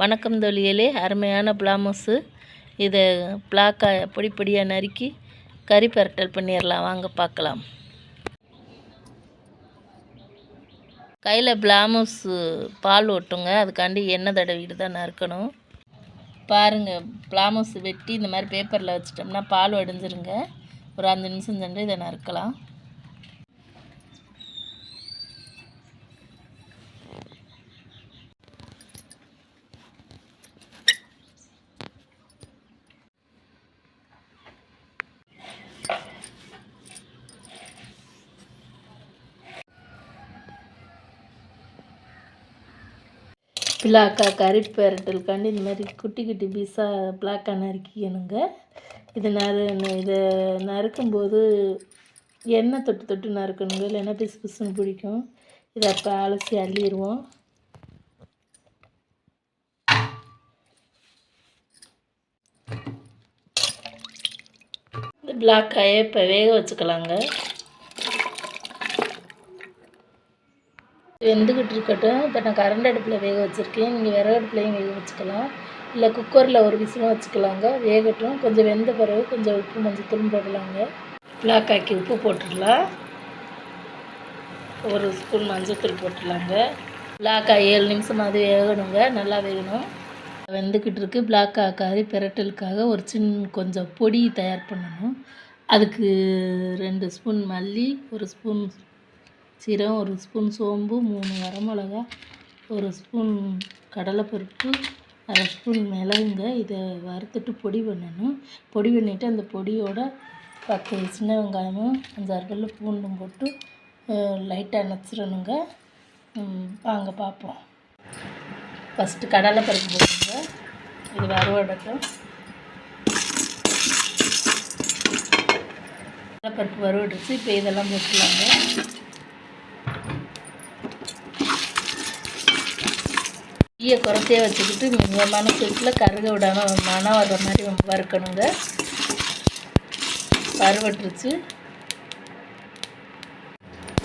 வணக்கம் தொழிலே அருமையான பிளாமஸு இதை பிளாக்காக பொடி பொடியாக நறுக்கி கறி பரட்டல் பண்ணிடலாம் வாங்க பார்க்கலாம். கையில் பிளாமோஸு பால் ஓட்டுங்க. அதுக்காண்டி எண்ணெய் தடவிட்டு தான் நறுக்கணும். பாருங்கள் பிளாமோஸ் வெட்டி இந்த மாதிரி பேப்பரில் வச்சிட்டோம்னா பால் வடிஞ்சிருங்க. ஒரு அஞ்சு நிமிஷம் சென்று இதை நறுக்கலாம். பிளாக்கா கறி பெரட்டலுக்காண்டி இந்த மாதிரி குட்டி குட்டி பீஸாக பிளாக்காக நறுக்கிக்கணுங்க. இது நறு இதை நறுக்கும்போது எண்ணெய் தொட்டு தொட்டு நறுக்கணுங்க. இல்லைன்னா பிசு பிசுன்னு பிடிக்கும். இதை அப்போ அலசி அள்ளிடுவோம் இந்த பிளாக்காயை இப்போ வேக வச்சுக்கலாங்க. வெந்துக்கிட்டு இருக்கட்டும் இப்போ நான் கரண்ட் அடுப்பில் வேக வச்சுருக்கேன். நீங்கள் விறகு அடுப்புலையும் வேக வச்சுக்கலாம். இல்லை குக்கரில் ஒரு விசிலும் வச்சுக்கலாங்க. வேகட்டும். கொஞ்சம் வெந்த பிறகு கொஞ்சம் உப்பு மஞ்சள் தூள் போடலாங்க. பிளாக்காக்கி உப்பு போட்டுடலாம். ஒரு ஸ்பூன் மஞ்சத்தூள் போட்டுடலாங்க. பிளாக்காய் ஏழு நிமிஷம் அது வேகணுங்க. நல்லா வேகணும். வெந்துக்கிட்டு இருக்கு. பிளாக்கா கறி பிரட்டலுக்காக ஒரு சின்ன கொஞ்சம் பொடி தயார் பண்ணணும். அதுக்கு ரெண்டு ஸ்பூன் மல்லி ஒரு ஸ்பூன் சீரகம் ஒரு ஸ்பூன் சோம்பு மூணு வரமிளகா ஒரு ஸ்பூன் கடலைப்பருப்பு அரை ஸ்பூன் மிளகுங்க. இதை வறுத்துட்டு பொடி பண்ணணும். பொடி பண்ணிவிட்டு அந்த பொடியோட பத்து சின்ன வெங்காயமும் அஞ்சாறு கல் பூண்டும் போட்டு லைட்டாக நச்சிடணுங்க வாங்க பார்ப்போம் ஃபஸ்ட்டு கடலைப்பருப்பு போட்டுங்க. இது வறுவடட்டும். கடலைப்பருப்பு வறுவடிச்சு இப்போ இதெல்லாம் போட்டுக்கலாங்க தீயை குறைச்சே வச்சுக்கிட்டு மிதமான சூட்டில் கருக விடாமல் மனம் வர்ற மாதிரி வறுக்கணுங்க. வறுவட்டுருச்சு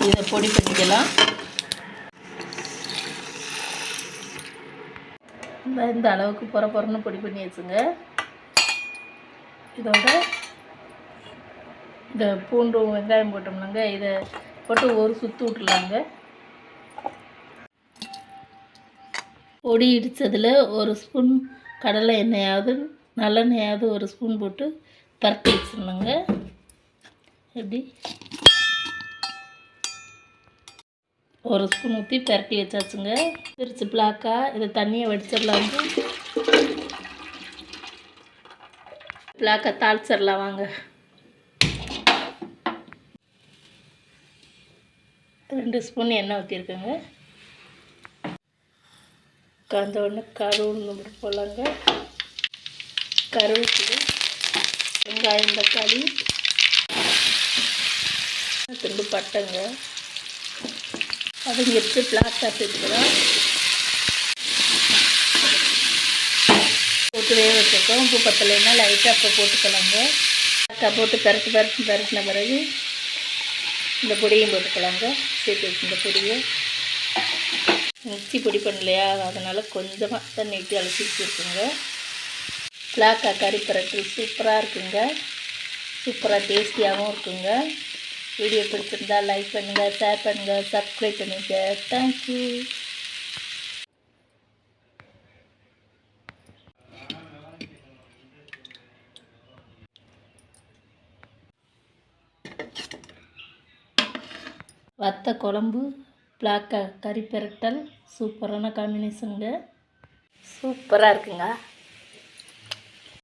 இதை பொடி பண்ணிக்கலாம். இந்த இந்த அளவுக்கு புற புறன்னு பொடி பண்ணி வச்சுங்க இதோட இந்த பூண்டு வெங்காயம் போட்டோம்னாங்க இதை போட்டு ஒரு சுற்று விட்டுலாங்க. பொடி இடித்ததில் ஒரு ஸ்பூன் கடலை எண்ணெயாவது நல்லெண்ணெயாவது ஒரு ஸ்பூன் போட்டு பரட்டி வச்சிடணுங்க. எப்படி? ஒரு ஸ்பூன் ஊற்றி பரட்டி வச்சாச்சுங்க. பிரித்து பிளாக்கா இதை தண்ணியை வடிச்சிடலாம். பிளாக்கை தாளிச்சிடலாம் வாங்க. ரெண்டு ஸ்பூன் எண்ணெய் ஊற்றிருக்கேங்க காந்த உடனே கருவுன்னு போடலாங்க கருவேப்பிலை வெங்காயம் தக்காளி துண்டு பட்டைங்க. எடுத்து பிளாஸ்டாக சேர்த்துக்கலாம் போட்டு வேக வச்சுருக்கோம். உப்பு பத்தலைன்னா லைட்டாக அப்போ போட்டுக்கலாங்க. லைட்டாக போட்டு பரட்டு பரட்டு பரட்டின பிறகு இந்த பொடியும் போட்டுக்கலாங்க. சேர்த்து வச்சு இந்த பொடியை. மிக்சி பொடி பண்ணலையா? அதனால் கொஞ்சமாக தண்ணி ஊற்றி அலசி வச்சுருக்குங்க. பிளாக்கா கறி பரட்டு சூப்பராக இருக்குங்க. சூப்பராக டேஸ்டியாகவும் இருக்குங்க. வீடியோ பிடிச்சிருந்தா லைக் பண்ணுங்கள் ஷேர் பண்ணுங்கள் சப்ஸ்கிரைப் பண்ணுங்கள் தேங்க்யூ வத்த குழம்பு பிளாக் கறி பெரட்டல். சூப்பரான காம்பினேஷனுங்க சூப்பராக இருக்குங்க.